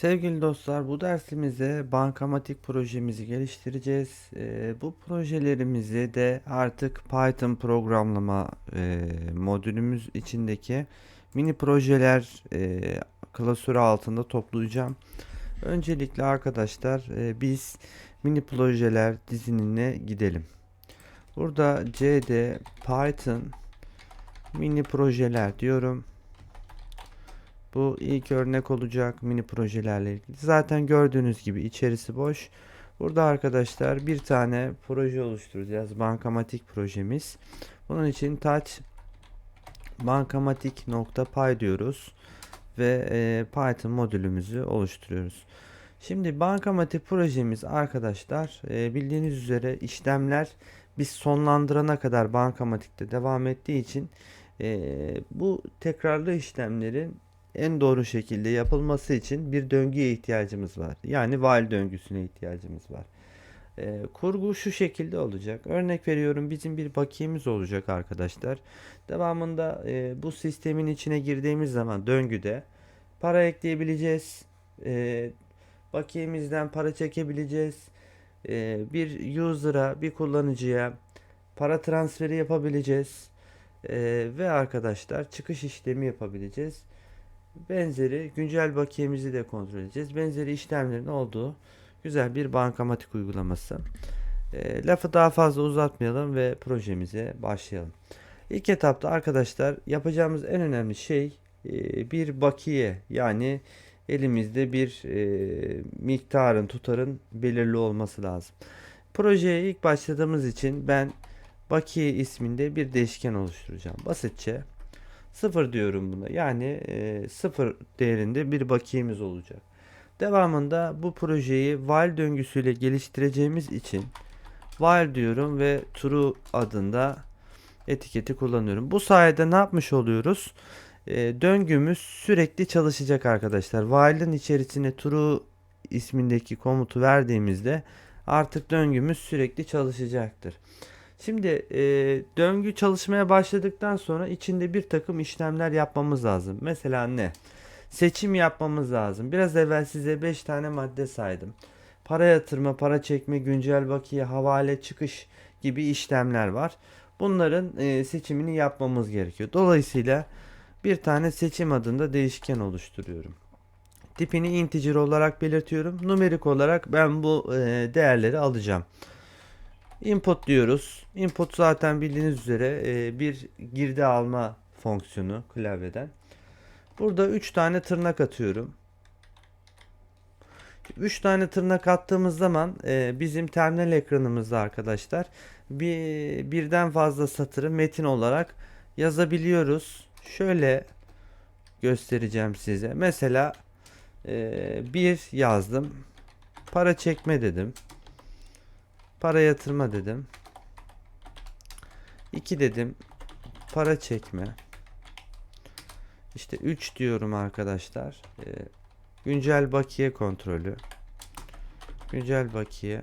Sevgili dostlar, bu dersimizde bankamatik projemizi geliştireceğiz. Ee, bu projelerimizi de artık Python programlama e, modülümüz içindeki mini projeler e, klasörü altında toplayacağım. Öncelikle arkadaşlar e, biz mini projeler dizinine gidelim. Burada C'de Python mini projeler diyorum. Bu ilk örnek olacak mini projelerle ilgili. Zaten gördüğünüz gibi içerisi boş. Burada arkadaşlar bir tane proje oluşturacağız. Bankamatik projemiz. Bunun için touch bankamatik.py diyoruz ve e, Python modülümüzü oluşturuyoruz. Şimdi bankamatik projemiz arkadaşlar e, bildiğiniz üzere işlemler biz sonlandırana kadar bankamatikte devam ettiği için e, bu tekrarlı işlemlerin en doğru şekilde yapılması için bir döngüye ihtiyacımız var. Yani while döngüsüne ihtiyacımız var. Ee, kurgu şu şekilde olacak. Örnek veriyorum bizim bir bakiyemiz olacak arkadaşlar. Devamında e, bu sistemin içine girdiğimiz zaman döngüde para ekleyebileceğiz. E, bakiyemizden para çekebileceğiz. E, bir user'a, bir kullanıcıya para transferi yapabileceğiz. E, ve arkadaşlar çıkış işlemi yapabileceğiz. Benzeri güncel bakiyemizi de kontrol edeceğiz. Benzeri işlemlerin olduğu güzel bir bankamatik uygulaması. E, lafı daha fazla uzatmayalım ve projemize başlayalım. İlk etapta arkadaşlar yapacağımız en önemli şey e, bir bakiye yani elimizde bir e, miktarın tutarın belirli olması lazım. Projeye ilk başladığımız için ben bakiye isminde bir değişken oluşturacağım. Basitçe 0 diyorum buna. Yani e, 0 değerinde bir bakiyemiz olacak. Devamında bu projeyi while döngüsüyle geliştireceğimiz için while diyorum ve true adında etiketi kullanıyorum. Bu sayede ne yapmış oluyoruz? E, döngümüz sürekli çalışacak arkadaşlar. While'ın içerisine true ismindeki komutu verdiğimizde artık döngümüz sürekli çalışacaktır. Şimdi e, döngü çalışmaya başladıktan sonra içinde bir takım işlemler yapmamız lazım. Mesela ne? Seçim yapmamız lazım. Biraz evvel size 5 tane madde saydım. Para yatırma, para çekme, güncel bakiye, havale, çıkış gibi işlemler var. Bunların e, seçimini yapmamız gerekiyor. Dolayısıyla bir tane seçim adında değişken oluşturuyorum. Tipini integer olarak belirtiyorum. Numerik olarak ben bu e, değerleri alacağım. Input diyoruz. Input zaten bildiğiniz üzere e, bir girdi alma fonksiyonu klavyeden. Burada 3 tane tırnak atıyorum. 3 tane tırnak attığımız zaman e, bizim terminal ekranımızda arkadaşlar bir birden fazla satırı metin olarak yazabiliyoruz. Şöyle göstereceğim size. Mesela e, bir yazdım. Para çekme dedim. Para yatırma dedim. 2 dedim. Para çekme. İşte 3 diyorum arkadaşlar. Ee, güncel bakiye kontrolü. Güncel bakiye.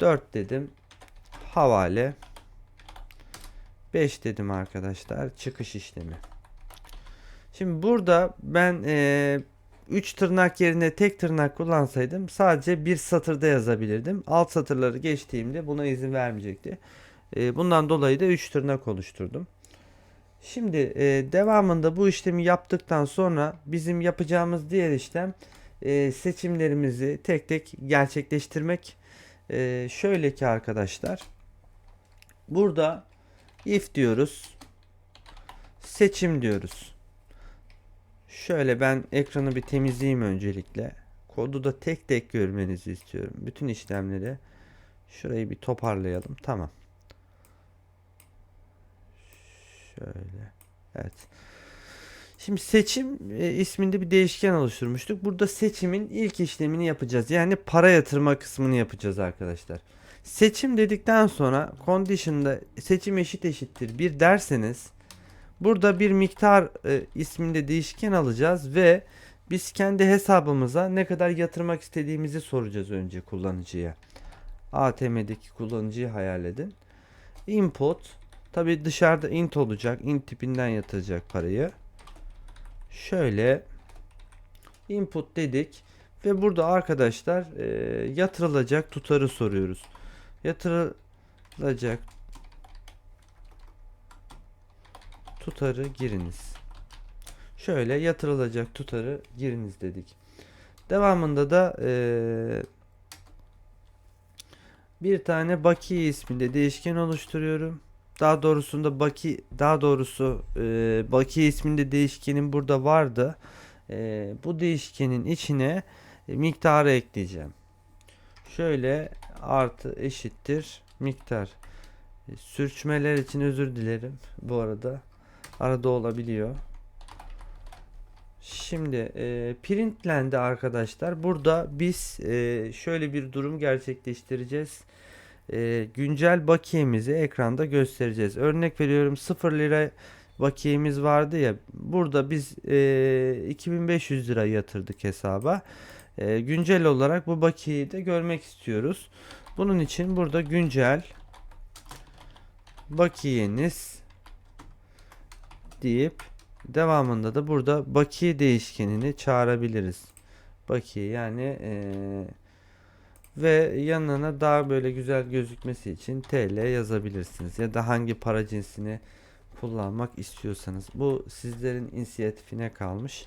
4 dedim. Havale. 5 dedim arkadaşlar. Çıkış işlemi. Şimdi burada ben e, 3 tırnak yerine tek tırnak kullansaydım sadece bir satırda yazabilirdim. Alt satırları geçtiğimde buna izin vermeyecekti. E, bundan dolayı da 3 tırnak oluşturdum. Şimdi e, devamında bu işlemi yaptıktan sonra bizim yapacağımız diğer işlem e, seçimlerimizi tek tek gerçekleştirmek. E, şöyle ki arkadaşlar burada if diyoruz seçim diyoruz. Şöyle ben ekranı bir temizleyeyim öncelikle. Kodu da tek tek görmenizi istiyorum. Bütün işlemleri şurayı bir toparlayalım. Tamam. Şöyle. Evet. Şimdi seçim e, isminde bir değişken oluşturmuştuk. Burada seçimin ilk işlemini yapacağız. Yani para yatırma kısmını yapacağız arkadaşlar. Seçim dedikten sonra condition'da seçim eşit eşittir bir derseniz Burada bir miktar e, isminde değişken alacağız ve biz kendi hesabımıza ne kadar yatırmak istediğimizi soracağız önce kullanıcıya. ATM'deki kullanıcıyı hayal edin. Input tabi dışarıda int olacak. int tipinden yatıracak parayı. Şöyle Input dedik ve burada arkadaşlar e, yatırılacak tutarı soruyoruz. Yatırılacak tutarı giriniz. Şöyle yatırılacak tutarı giriniz dedik. Devamında da eee, bir tane bakiye isminde değişken oluşturuyorum. Daha doğrusunda baki daha doğrusu eee bakiye isminde değişkenim burada vardı. Eee, bu değişkenin içine e, miktarı ekleyeceğim. Şöyle artı eşittir miktar. E, Sürçmeler için özür dilerim bu arada. Arada olabiliyor. Şimdi e, printlendi arkadaşlar. Burada biz e, şöyle bir durum gerçekleştireceğiz. E, güncel bakiyemizi ekranda göstereceğiz. Örnek veriyorum 0 lira bakiyemiz vardı ya. Burada biz e, 2500 lira yatırdık hesaba. E, güncel olarak bu bakiyeyi de görmek istiyoruz. Bunun için burada güncel bakiyeniz deyip devamında da burada bakiye değişkenini çağırabiliriz. Bakiye yani eee, ve yanına daha böyle güzel gözükmesi için TL yazabilirsiniz ya da hangi para cinsini kullanmak istiyorsanız bu sizlerin inisiyatifine kalmış.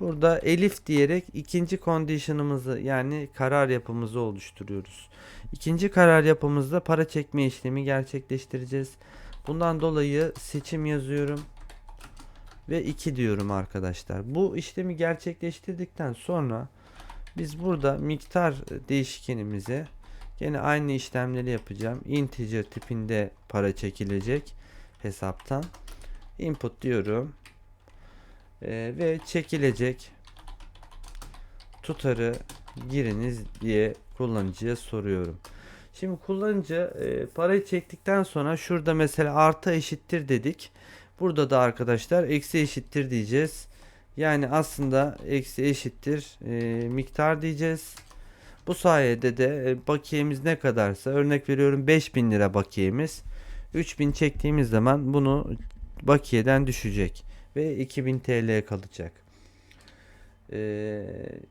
Burada elif diyerek ikinci condition'ımızı yani karar yapımızı oluşturuyoruz. İkinci karar yapımızda para çekme işlemi gerçekleştireceğiz. Bundan dolayı seçim yazıyorum ve 2 diyorum arkadaşlar. Bu işlemi gerçekleştirdikten sonra biz burada miktar değişkenimize gene aynı işlemleri yapacağım. Integer tipinde para çekilecek hesaptan. Input diyorum. Ee, ve çekilecek tutarı giriniz diye kullanıcıya soruyorum. Şimdi kullanıcı e, parayı çektikten sonra şurada mesela artı eşittir dedik. Burada da arkadaşlar eksi eşittir diyeceğiz. Yani aslında eksi eşittir e, miktar diyeceğiz. Bu sayede de e, bakiyemiz ne kadarsa örnek veriyorum 5000 lira bakiyemiz. 3000 çektiğimiz zaman bunu bakiyeden düşecek ve 2000 TL kalacak. Ee,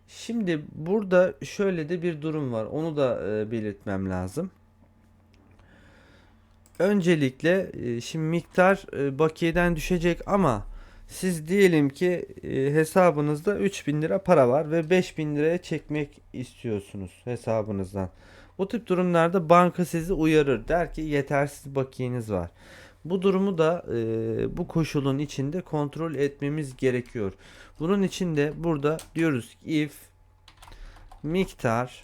şimdi burada şöyle de bir durum var. Onu da e, belirtmem lazım. Öncelikle e, şimdi miktar e, bakiyeden düşecek ama siz diyelim ki e, hesabınızda 3000 lira para var ve 5000 liraya çekmek istiyorsunuz hesabınızdan. Bu tip durumlarda banka sizi uyarır. Der ki yetersiz bakiyeniz var. Bu durumu da e, bu koşulun içinde kontrol etmemiz gerekiyor. Bunun için de burada diyoruz ki if miktar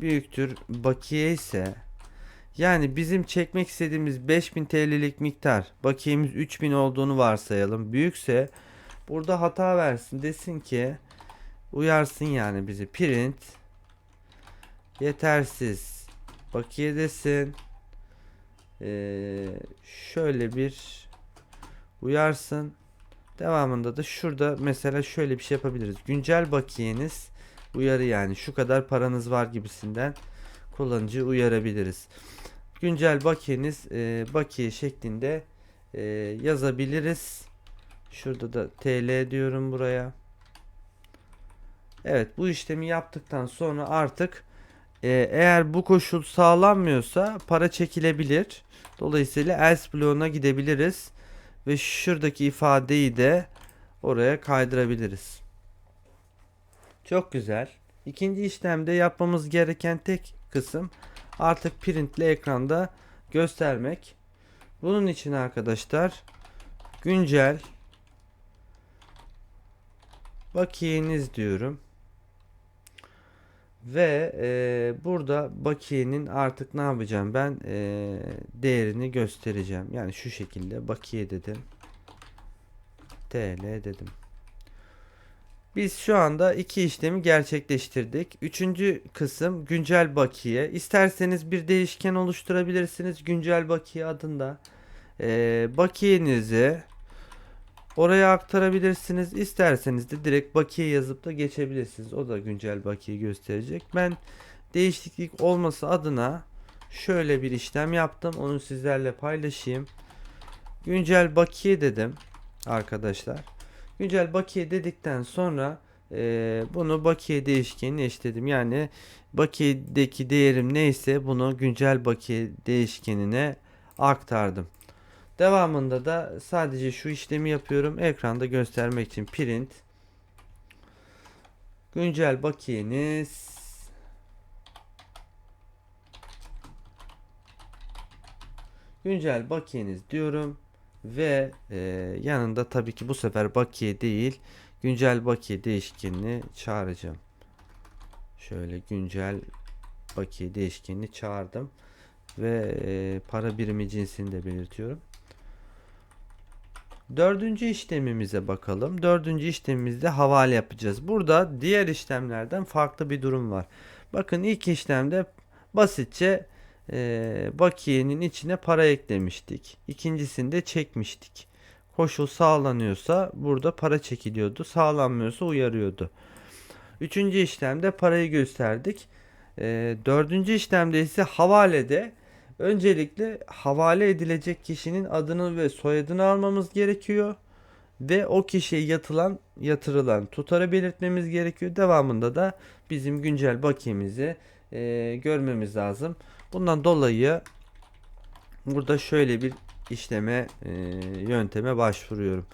büyüktür bakiye ise yani bizim çekmek istediğimiz 5000 TL'lik miktar bakiyemiz 3000 olduğunu varsayalım. Büyükse burada hata versin desin ki uyarsın yani bizi print yetersiz bakiye desin. Ee, şöyle bir uyarsın. Devamında da şurada mesela şöyle bir şey yapabiliriz. Güncel bakiyeniz uyarı yani şu kadar paranız var gibisinden kullanıcı uyarabiliriz. Güncel bakiyeniz e, bakiye şeklinde e, yazabiliriz. Şurada da TL diyorum buraya. Evet bu işlemi yaptıktan sonra artık e, eğer bu koşul sağlanmıyorsa para çekilebilir. Dolayısıyla else bloğuna gidebiliriz. Ve şuradaki ifadeyi de oraya kaydırabiliriz. Çok güzel. İkinci işlemde yapmamız gereken tek kısım artık printle ekranda göstermek. Bunun için arkadaşlar güncel bakiyeniz diyorum. Ve e, burada bakiyenin artık ne yapacağım ben e, değerini göstereceğim. Yani şu şekilde bakiye dedim. TL dedim. Biz şu anda iki işlemi gerçekleştirdik. Üçüncü kısım güncel bakiye. İsterseniz bir değişken oluşturabilirsiniz güncel bakiye adında. E, bakiyenizi Oraya aktarabilirsiniz. İsterseniz de direkt bakiye yazıp da geçebilirsiniz. O da güncel bakiye gösterecek. Ben değişiklik olması adına şöyle bir işlem yaptım. Onu sizlerle paylaşayım. Güncel bakiye dedim arkadaşlar. Güncel bakiye dedikten sonra e, bunu bakiye değişkenine eşitledim. Yani bakiyedeki değerim neyse bunu güncel bakiye değişkenine aktardım. Devamında da sadece şu işlemi yapıyorum. Ekranda göstermek için print güncel bakiyeniz güncel bakiyeniz diyorum ve e, yanında tabii ki bu sefer bakiye değil güncel bakiye değişkenini çağıracağım. Şöyle güncel bakiye değişkenini çağırdım ve e, para birimi cinsini de belirtiyorum. Dördüncü işlemimize bakalım. Dördüncü işlemimizde havale yapacağız. Burada diğer işlemlerden farklı bir durum var. Bakın ilk işlemde basitçe e, bakiyenin içine para eklemiştik. İkincisinde çekmiştik. Koşul sağlanıyorsa burada para çekiliyordu. Sağlanmıyorsa uyarıyordu. Üçüncü işlemde parayı gösterdik. E, dördüncü işlemde ise havalede öncelikle havale edilecek kişinin adını ve soyadını almamız gerekiyor. Ve o kişiye yatılan, yatırılan tutarı belirtmemiz gerekiyor. Devamında da bizim güncel bakiyemizi e, görmemiz lazım. Bundan dolayı burada şöyle bir işleme e, yönteme başvuruyorum.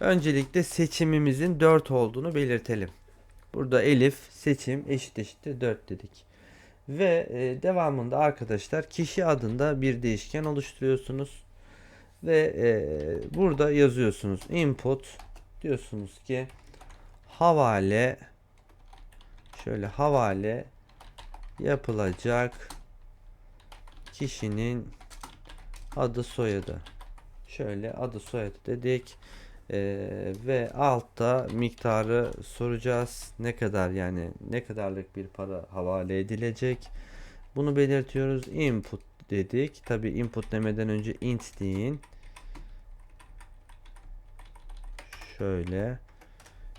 Öncelikle seçimimizin 4 olduğunu belirtelim. Burada elif seçim eşit eşittir 4 dedik. Ve e, devamında arkadaşlar kişi adında bir değişken oluşturuyorsunuz. Ve e, burada yazıyorsunuz input diyorsunuz ki havale şöyle havale yapılacak kişinin adı soyadı. Şöyle adı soyadı dedik. Ee, ve altta miktarı soracağız. Ne kadar yani ne kadarlık bir para havale edilecek. Bunu belirtiyoruz. Input dedik. Tabi input demeden önce int deyin. Şöyle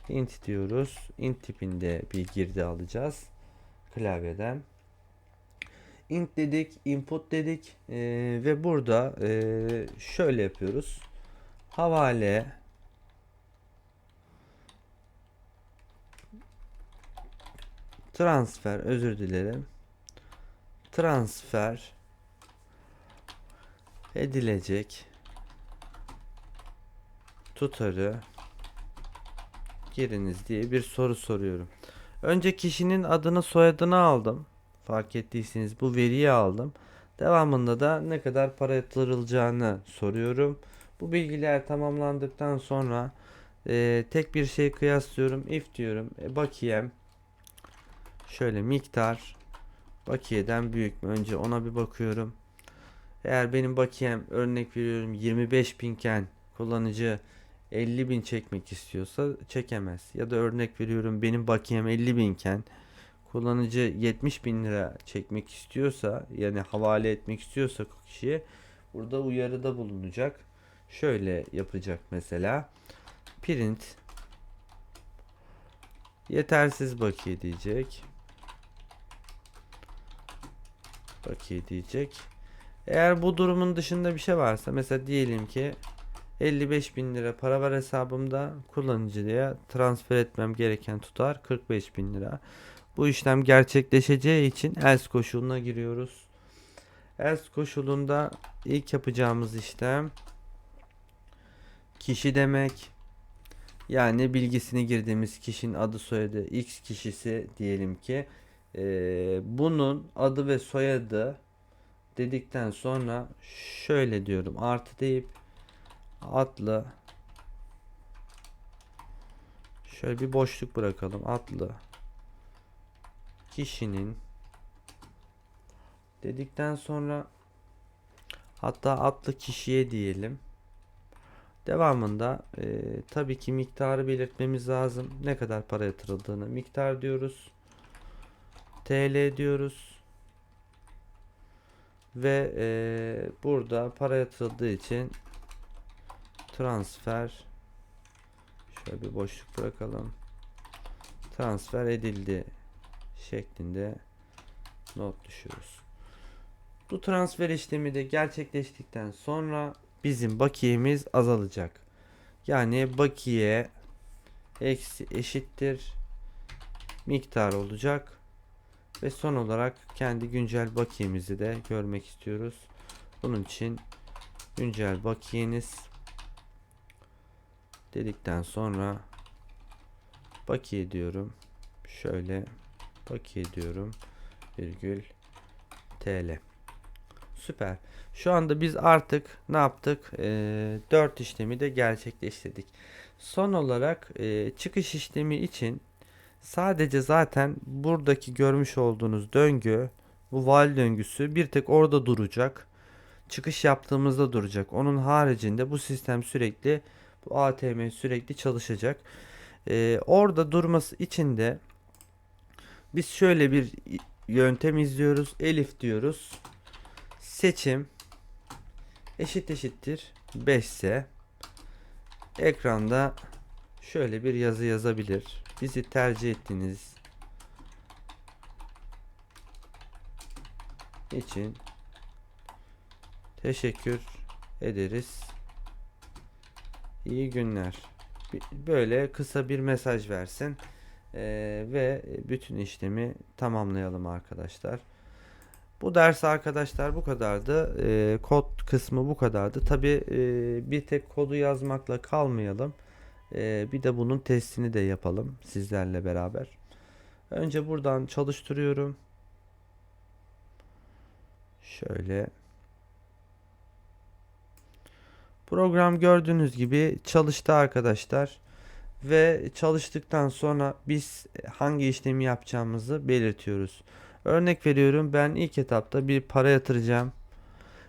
int diyoruz. int tipinde bir girdi alacağız klavyeden int dedik, input dedik ee, ve burada ee, şöyle yapıyoruz. Havale transfer özür dilerim. Transfer edilecek tutarı giriniz diye bir soru soruyorum. Önce kişinin adını soyadını aldım. Fark ettiyseniz bu veriyi aldım. Devamında da ne kadar para yatırılacağını soruyorum. Bu bilgiler tamamlandıktan sonra e, tek bir şey kıyaslıyorum. If diyorum. E, bakiyem şöyle miktar bakiyeden büyük mü? Önce ona bir bakıyorum. Eğer benim bakiyem örnek veriyorum 25 binken kullanıcı 50 bin çekmek istiyorsa çekemez. Ya da örnek veriyorum benim bakiyem 50 binken kullanıcı 70 bin lira çekmek istiyorsa yani havale etmek istiyorsa kişiye burada uyarıda bulunacak. Şöyle yapacak mesela print yetersiz bakiye diyecek. Bakiye diyecek. Eğer bu durumun dışında bir şey varsa mesela diyelim ki 55 bin lira para var hesabımda kullanıcıya transfer etmem gereken tutar 45 bin lira. Bu işlem gerçekleşeceği için else koşuluna giriyoruz. Else koşulunda ilk yapacağımız işlem kişi demek. Yani bilgisini girdiğimiz kişinin adı soyadı X kişisi diyelim ki ee, bunun adı ve soyadı dedikten sonra şöyle diyorum artı deyip adlı şöyle bir boşluk bırakalım adlı kişinin dedikten sonra hatta adlı kişiye diyelim. Devamında e, tabii ki miktarı belirtmemiz lazım. Ne kadar para yatırıldığını miktar diyoruz. TL diyoruz. Ve e, burada para yatırıldığı için transfer şöyle bir boşluk bırakalım. Transfer edildi şeklinde not düşüyoruz. Bu transfer işlemi de gerçekleştikten sonra bizim bakiyemiz azalacak. Yani bakiye eksi eşittir miktar olacak. Ve son olarak kendi güncel bakiyemizi de görmek istiyoruz. Bunun için güncel bakiyeniz dedikten sonra bakiye diyorum. Şöyle bakiye diyorum. Virgül TL. Süper. Şu anda biz artık ne yaptık? Ee, 4 işlemi de gerçekleştirdik. Son olarak e, çıkış işlemi için sadece zaten buradaki görmüş olduğunuz döngü bu while döngüsü bir tek orada duracak. Çıkış yaptığımızda duracak. Onun haricinde bu sistem sürekli bu ATM sürekli çalışacak. Ee, orada durması için de biz şöyle bir yöntem izliyoruz. Elif diyoruz. Seçim eşit eşittir 5 ise ekranda şöyle bir yazı yazabilir. Bizi tercih ettiğiniz için teşekkür ederiz. İyi günler. Böyle kısa bir mesaj versin. Ee, ve bütün işlemi tamamlayalım arkadaşlar. Bu ders arkadaşlar bu kadardı. Ee, kod kısmı bu kadardı. Tabi e, bir tek kodu yazmakla kalmayalım. Ee, bir de bunun testini de yapalım sizlerle beraber. Önce buradan çalıştırıyorum. Şöyle. Program gördüğünüz gibi çalıştı arkadaşlar. Ve çalıştıktan sonra biz hangi işlemi yapacağımızı belirtiyoruz. Örnek veriyorum ben ilk etapta bir para yatıracağım.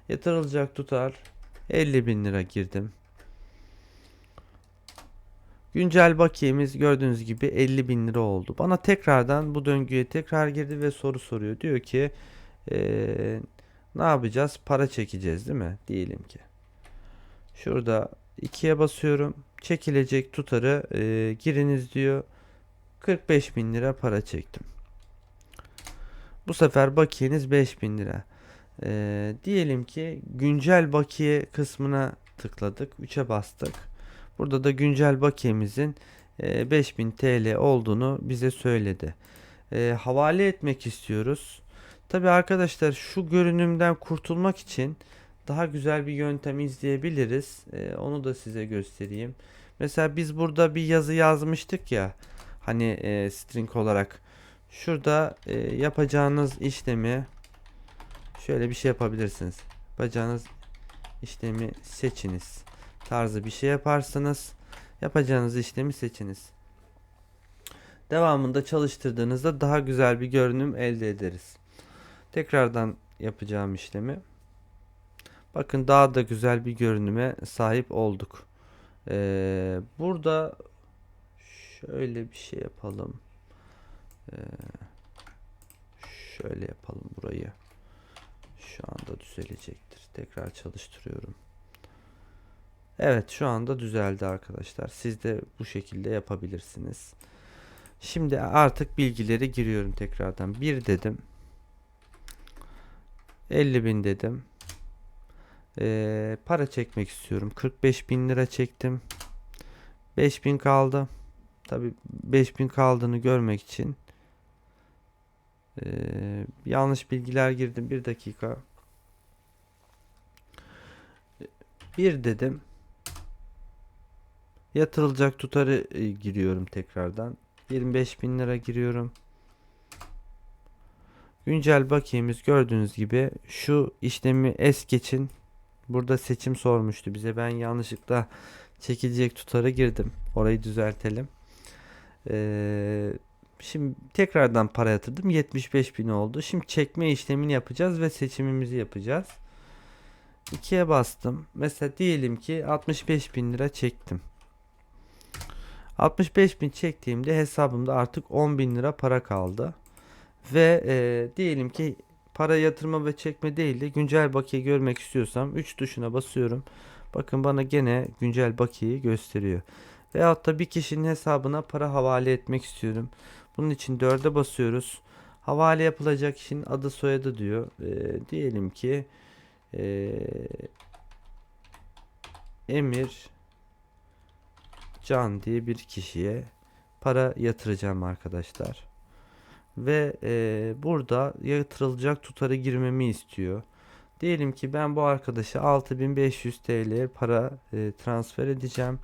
Yatırılacak tutar 50 bin lira girdim. Güncel bakiyemiz gördüğünüz gibi 50 bin lira oldu. Bana tekrardan bu döngüye tekrar girdi ve soru soruyor. Diyor ki ee, ne yapacağız? Para çekeceğiz değil mi? Diyelim ki. Şurada 2'ye basıyorum. Çekilecek tutarı e, giriniz diyor. 45 bin lira para çektim. Bu sefer bakiyeniz 5000 lira. Ee, diyelim ki güncel bakiye kısmına tıkladık. 3'e bastık. Burada da güncel bakiyemizin e, 5000 TL olduğunu bize söyledi. E, havale etmek istiyoruz. Tabi arkadaşlar şu görünümden kurtulmak için daha güzel bir yöntem izleyebiliriz. E, onu da size göstereyim. Mesela biz burada bir yazı yazmıştık ya. Hani e, string olarak Şurada e, yapacağınız işlemi şöyle bir şey yapabilirsiniz. Yapacağınız işlemi seçiniz. Tarzı bir şey yaparsınız. Yapacağınız işlemi seçiniz. Devamında çalıştırdığınızda daha güzel bir görünüm elde ederiz. Tekrardan yapacağım işlemi. Bakın daha da güzel bir görünüme sahip olduk. Ee, burada şöyle bir şey yapalım. Ee, şöyle yapalım burayı. Şu anda düzelecektir. Tekrar çalıştırıyorum. Evet şu anda düzeldi arkadaşlar. Siz de bu şekilde yapabilirsiniz. Şimdi artık bilgileri giriyorum tekrardan. 1 dedim. 50 bin dedim. Ee, para çekmek istiyorum. 45 bin lira çektim. 5 bin kaldı. Tabi 5 bin kaldığını görmek için ee, yanlış bilgiler girdim. Bir dakika. Bir dedim. Yatırılacak tutarı e, giriyorum tekrardan. 25 bin lira giriyorum. Güncel bakiyemiz gördüğünüz gibi şu işlemi es geçin. Burada seçim sormuştu bize. Ben yanlışlıkla çekilecek tutarı girdim. Orayı düzeltelim. Ee, Şimdi tekrardan para yatırdım. 75 bin oldu. Şimdi çekme işlemini yapacağız ve seçimimizi yapacağız. 2'ye bastım. Mesela diyelim ki 65 bin lira çektim. 65 bin çektiğimde hesabımda artık 10 bin lira para kaldı. Ve e, diyelim ki para yatırma ve çekme değil de güncel bakiye görmek istiyorsam 3 tuşuna basıyorum. Bakın bana gene güncel bakiyeyi gösteriyor. Veyahut da bir kişinin hesabına para havale etmek istiyorum. Bunun için 4'e basıyoruz. Havale yapılacak kişinin adı soyadı diyor. E, diyelim ki e, Emir Can diye bir kişiye para yatıracağım arkadaşlar. Ve e, burada yatırılacak tutarı girmemi istiyor. Diyelim ki ben bu arkadaşa 6500 TL para e, transfer edeceğim.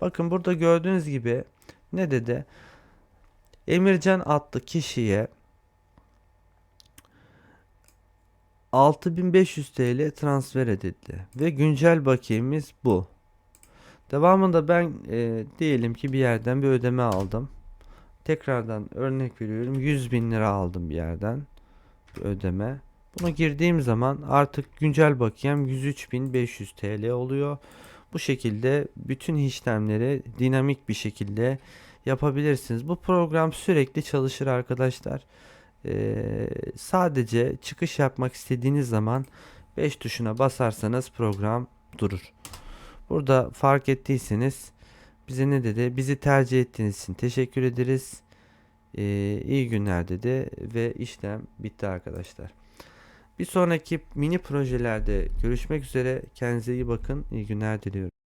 Bakın burada gördüğünüz gibi ne dedi? Emircan adlı kişiye 6500 TL transfer edildi ve güncel bakiyemiz bu. Devamında ben e, diyelim ki bir yerden bir ödeme aldım. Tekrardan örnek veriyorum 100 bin lira aldım bir yerden bir ödeme. Bunu girdiğim zaman artık güncel bakiyem 103.500 TL oluyor. Bu şekilde bütün işlemleri dinamik bir şekilde yapabilirsiniz. Bu program sürekli çalışır arkadaşlar. Ee, sadece çıkış yapmak istediğiniz zaman 5 tuşuna basarsanız program durur. Burada fark ettiyseniz bize ne dedi? Bizi tercih ettiğiniz için teşekkür ederiz. Ee, iyi günler dedi ve işlem bitti arkadaşlar. Bir sonraki mini projelerde görüşmek üzere. Kendinize iyi bakın. İyi günler diliyorum.